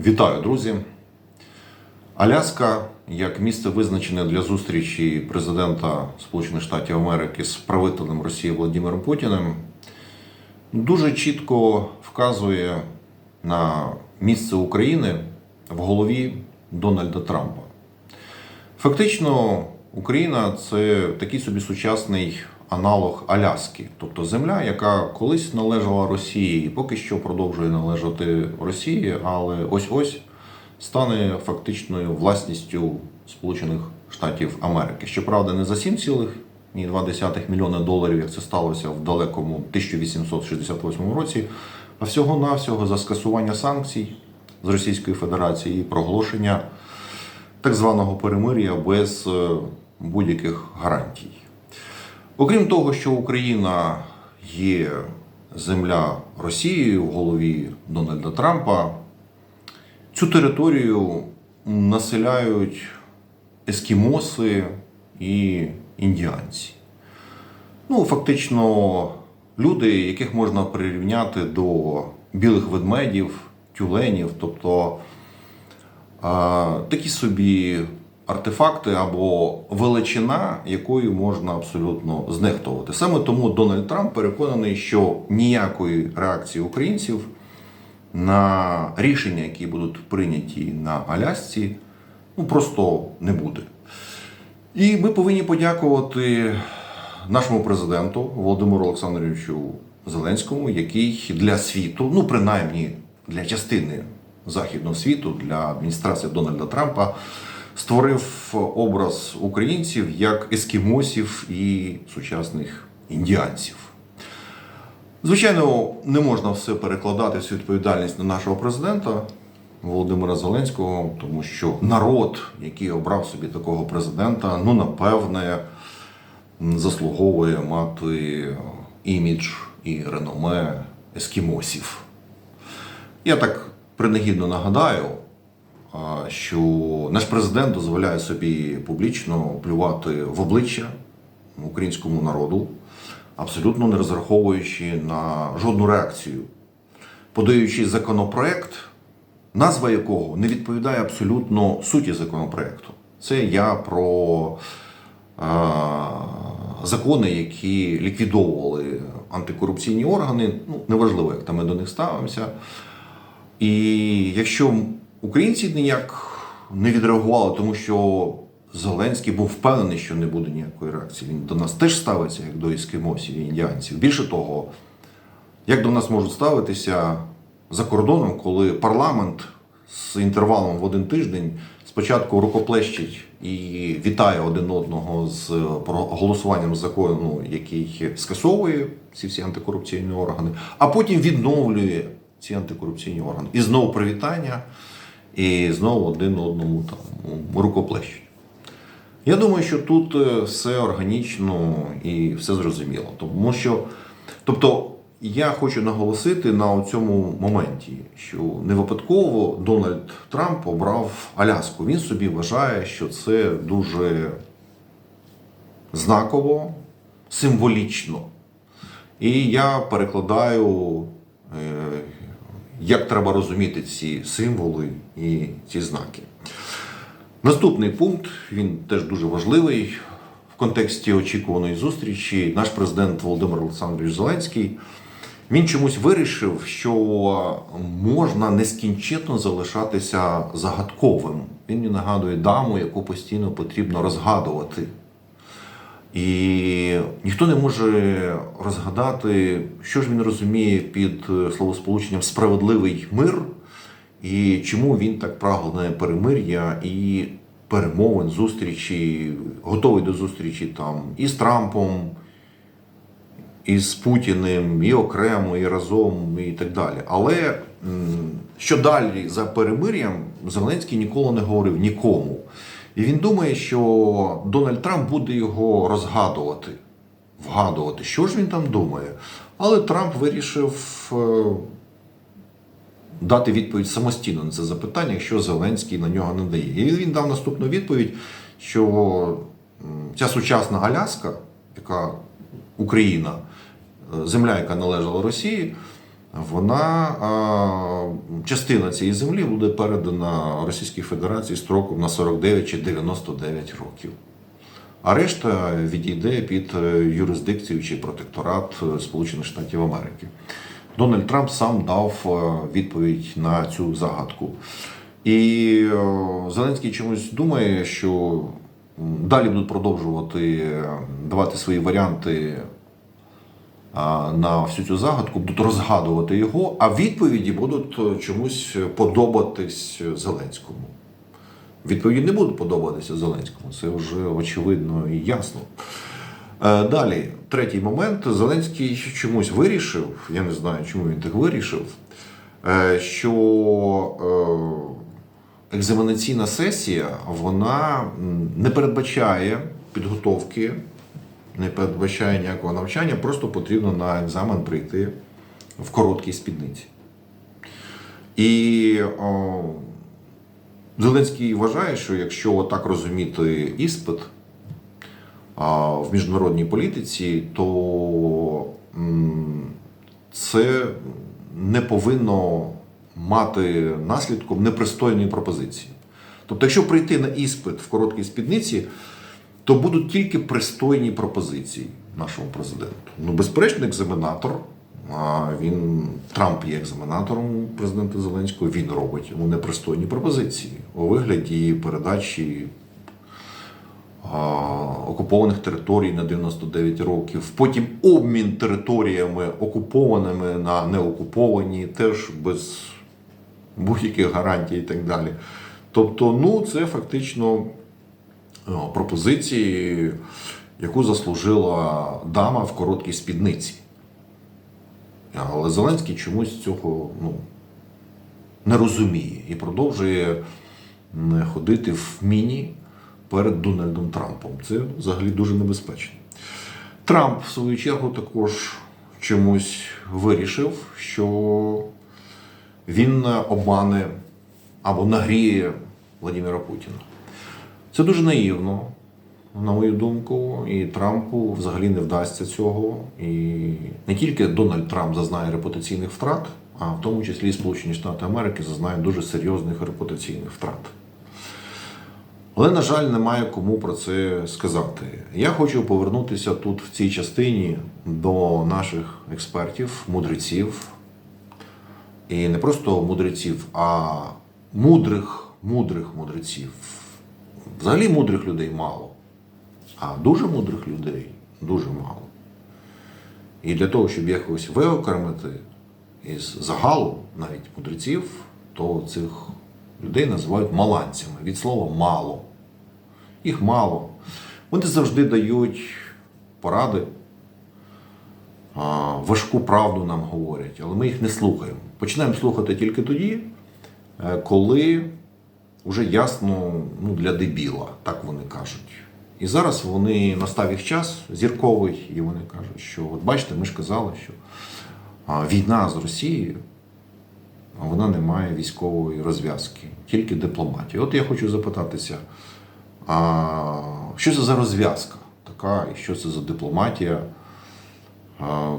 Вітаю, друзі! Аляска як місце визначене для зустрічі президента Сполучених Штатів Америки з правителем Росії Володимиром Путіним, дуже чітко вказує на місце України в голові Дональда Трампа. Фактично, Україна це такий собі сучасний аналог Аляски, тобто земля, яка колись належала Росії і поки що продовжує належати Росії, але ось-ось стане фактичною власністю Сполучених Штатів Америки. Щоправда, не за 7,2 мільйона доларів, як це сталося в далекому 1868 році, а всього-навсього за скасування санкцій з Російської Федерації і проголошення так званого перемир'я без е, будь-яких гарантій. Окрім того, що Україна є земля Росії в голові Дональда Трампа, цю територію населяють ескімоси і індіанці. Ну, фактично, люди, яких можна прирівняти до білих ведмедів, тюленів, тобто такі собі артефакти або величина, якою можна абсолютно знехтувати. Саме тому Дональд Трамп переконаний, що ніякої реакції українців на рішення, які будуть прийняті на Алясці, ну просто не буде. І ми повинні подякувати нашому президенту Володимиру Олександровичу Зеленському, який для світу, ну принаймні для частини західного світу, для адміністрації Дональда Трампа, створив образ українців як ескімосів і сучасних індіанців. Звичайно, не можна все перекладати всю відповідальність на нашого президента Володимира Зеленського, тому що народ, який обрав собі такого президента, ну напевне заслуговує мати імідж і реноме ескімосів. Я так принагідно нагадаю, що наш президент дозволяє собі публічно плювати в обличчя українському народу, абсолютно не розраховуючи на жодну реакцію, подаючи законопроект, назва якого не відповідає абсолютно суті законопроекту. Це я про а, закони, які ліквідовували антикорупційні органи. Ну, неважливо, як там ми до них ставимося. І якщо українці ніяк не відреагували, тому що Зеленський був впевнений, що не буде ніякої реакції. Він до нас теж ставиться як до ескімосів і індіанців. Більше того, як до нас можуть ставитися за кордоном, коли парламент з інтервалом в один тиждень спочатку рукоплещить і вітає один одного з голосуванням закону, який скасовує ці всі антикорупційні органи, а потім відновлює ці антикорупційні органи. І знову привітання, і знову один одному там рукоплещуть. Я думаю, що тут е, все органічно і все зрозуміло. Тому що, тобто, я хочу наголосити на цьому моменті, що не випадково Дональд Трамп обрав Аляску. Він собі вважає, що це дуже знаково, символічно. І я перекладаю, е, як треба розуміти ці символи і ці знаки. Наступний пункт, він теж дуже важливий в контексті очікуваної зустрічі. Наш президент Володимир Олександрович Зеленський він чомусь вирішив, що можна нескінченно залишатися загадковим. Він мені нагадує даму, яку постійно потрібно розгадувати. І ніхто не може розгадати, що ж він розуміє під словосполученням справедливий мир, і чому він так прагне перемир'я і перемовин, зустрічі, готовий до зустрічі там і з Трампом, і з Путіним, і окремо, і разом, і так далі. Але що далі за перемир'ям, Зеленський ніколи не говорив нікому. І він думає, що Дональд Трамп буде його розгадувати, вгадувати, що ж він там думає. Але Трамп вирішив е, дати відповідь самостійно на це запитання, якщо Зеленський на нього не дає. І він дав наступну відповідь, що ця сучасна Аляска, яка Україна, е, земля, яка належала Росії, вона частина цієї землі буде передана Російській Федерації строком на 49 чи 99 років. А решта відійде під е, юрисдикцію чи протекторат е, Сполучених Штатів Америки. Дональд Трамп сам дав е, відповідь на цю загадку. І Зеленський чомусь думає, що далі будуть продовжувати давати свої варіанти на всю цю загадку, будуть розгадувати його, а відповіді будуть е, чомусь подобатись Зеленському. Відповіді не будуть подобатися Зеленському, це вже очевидно і ясно. Е, Далі, третій момент. Зеленський чомусь вирішив, я не знаю, чому він так вирішив, е, що екзаменаційна сесія вона не передбачає підготовки, не передбачає ніякого навчання, просто потрібно на екзамен прийти в короткій спідниці. І о, Зеленський вважає, що якщо так розуміти іспит а, в міжнародній політиці, то м, це не повинно мати наслідком непристойної пропозиції. Тобто, якщо прийти на іспит в короткій спідниці, то будуть тільки пристойні пропозиції нашому президенту. Ну, безперечно, екзаменатор. Він Трамп є екзаменатором президента Зеленського. Він робить йому непристойні пропозиції у вигляді передачі окупованих територій на 99 років. Потім обмін територіями окупованими на неокуповані, теж без будь-яких гарантій і так далі. Тобто, ну, це фактично пропозиції, яку заслужила дама в короткій спідниці. Але Зеленський чомусь цього ну, не розуміє і продовжує ходити в міні перед Дональдом Трампом. Це взагалі дуже небезпечно. Трамп, в свою чергу, також чомусь вирішив, що він обмане або нагріє Владимира Путіна. Це дуже наївно, на мою думку, і Трампу взагалі не вдасться цього. І не тільки Дональд Трамп зазнає репутаційних втрат, а в тому числі Сполучені Штати Америки зазнають дуже серйозних репутаційних втрат. Але, на жаль, немає кому про це сказати. Я хочу повернутися тут в цій частині до наших експертів, мудреців. І не просто мудреців, а мудрих, мудрих мудреців. Взагалі мудрих людей мало. А дуже мудрих людей дуже мало. І для того, щоб якось виокремити із загалу навіть мудреців, то цих людей називають маланцями від слова мало. Їх мало. Вони завжди дають поради, важку правду нам говорять, але ми їх не слухаємо. Починаємо слухати тільки тоді, е, коли вже ясно ну, для дебіла, так вони кажуть. І зараз вони настав їх час зірковий, і вони кажуть, що от бачите, ми ж казали, що війна з Росією, вона не має військової розв'язки, тільки дипломатія. От я хочу запитатися, а що це за розв'язка така, і що це за дипломатія,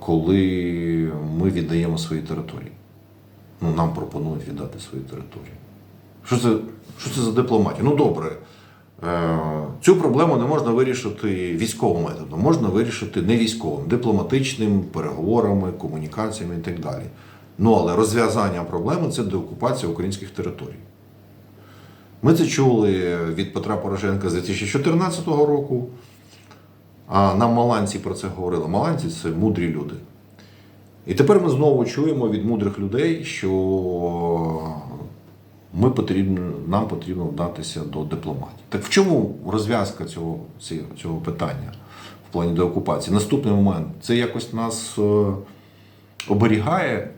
коли ми віддаємо свої території? Ну, нам пропонують віддати свої території. Що це, що це за дипломатія? Ну добре. Е, Цю проблему не можна вирішити військовим методом, можна вирішити не військовим, дипломатичним, переговорами, комунікаціями і так далі. Ну але розв'язання проблеми це деокупація українських територій. Ми це чули від Петра Порошенка з 2014 року. А нам маланці про це говорили. Маланці це мудрі люди. І тепер ми знову чуємо від мудрих людей, що ми потрібно, нам потрібно вдатися до дипломатії. Так в чому розв'язка цього, цього питання в плані деокупації? Наступний момент це якось нас е, оберігає,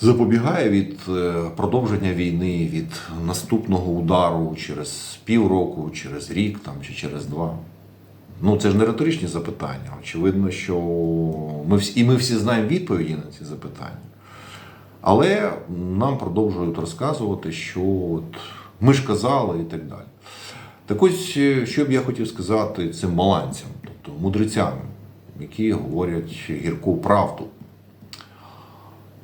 запобігає від е, продовження війни, від наступного удару через півроку, через рік там, чи через два. Ну, це ж не риторичні запитання. Очевидно, що ми всі, і ми всі знаємо відповіді на ці запитання. Але нам продовжують розказувати, що от ми ж казали і так далі. Так ось, е, що б я хотів сказати цим маланцям, тобто мудрецям, які говорять гірку правду.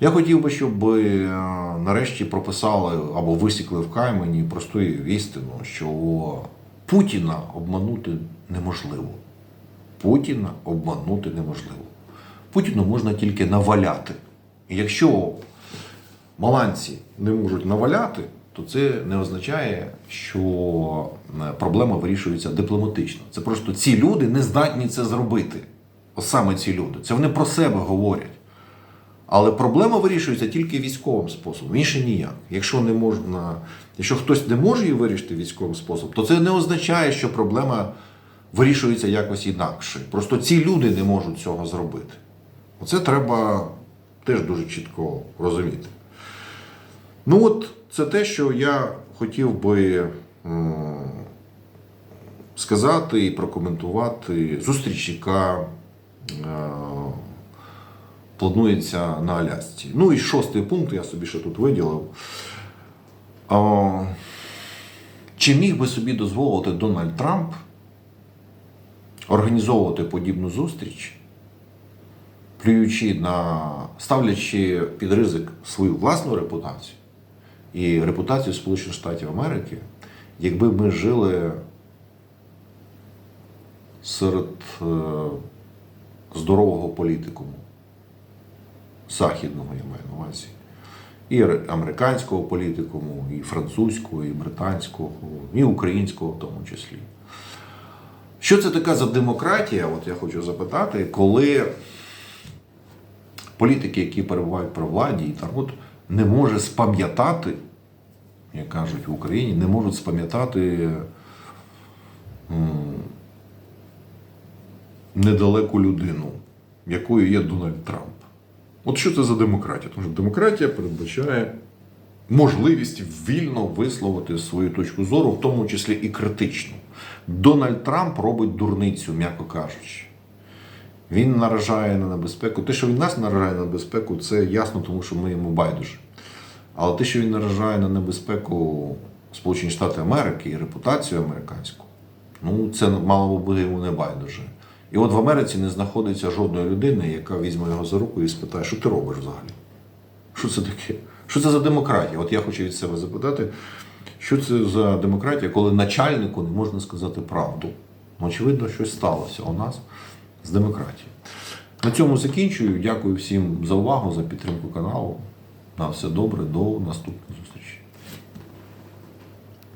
Я хотів би, щоб е, нарешті прописали або висікли в камені просту істину, що Путіна обманути неможливо. Путіна обманути неможливо. Путіну можна тільки наваляти. І якщо маланці не можуть наваляти, то це не означає, що е, проблема вирішується дипломатично. Це просто ці люди не здатні це зробити. Ось саме ці люди. Це вони про себе говорять. Але проблема вирішується тільки військовим способом, інше ніяк. Якщо не можна, якщо хтось не може її вирішити військовим способом, то це не означає, що проблема вирішується якось інакше. Просто ці люди не можуть цього зробити. Оце треба теж дуже чітко розуміти. Ну от це те, що я хотів би сказати і прокоментувати. Зустріч, яка е, планується на Алясці. Ну і шостий пункт, я собі ще тут виділив. Чи міг би собі дозволити Дональд Трамп організовувати подібну зустріч, плюючи на ставлячи під ризик свою власну репутацію і репутацію Сполучених Штатів Америки, якби ми жили серед е, здорового політикуму, західного, я маю на увазі, і американського політикуму, і французького, і британського, і українського в тому числі. Що це така за демократія? От я хочу запитати, коли політики, які перебувають при владі, і народ не може спам'ятати, як кажуть в Україні, не можуть спам'ятати недалеку людину, якою є Дональд Трамп. От що це за демократія? Тому що демократія передбачає можливість вільно висловити свою точку зору, в тому числі і критичну. Дональд Трамп робить дурницю, м'яко кажучи. Він наражає на небезпеку. Те, що він нас наражає на небезпеку, це ясно, тому що ми йому байдуже. Але те, що він наражає на небезпеку Сполучені Штати Америки і репутацію американську, ну це мало би йому не байдуже. І от в Америці не знаходиться жодної людини, яка візьме його за руку і спитає, що ти робиш взагалі? Що це таке? Що це за демократія? От я хочу від себе запитати, що це за демократія, коли начальнику не можна сказати правду? Ну, очевидно, щось сталося у нас з демократією. На цьому закінчую. Дякую всім за увагу, за підтримку каналу. На все добре, до наступних зустрічі.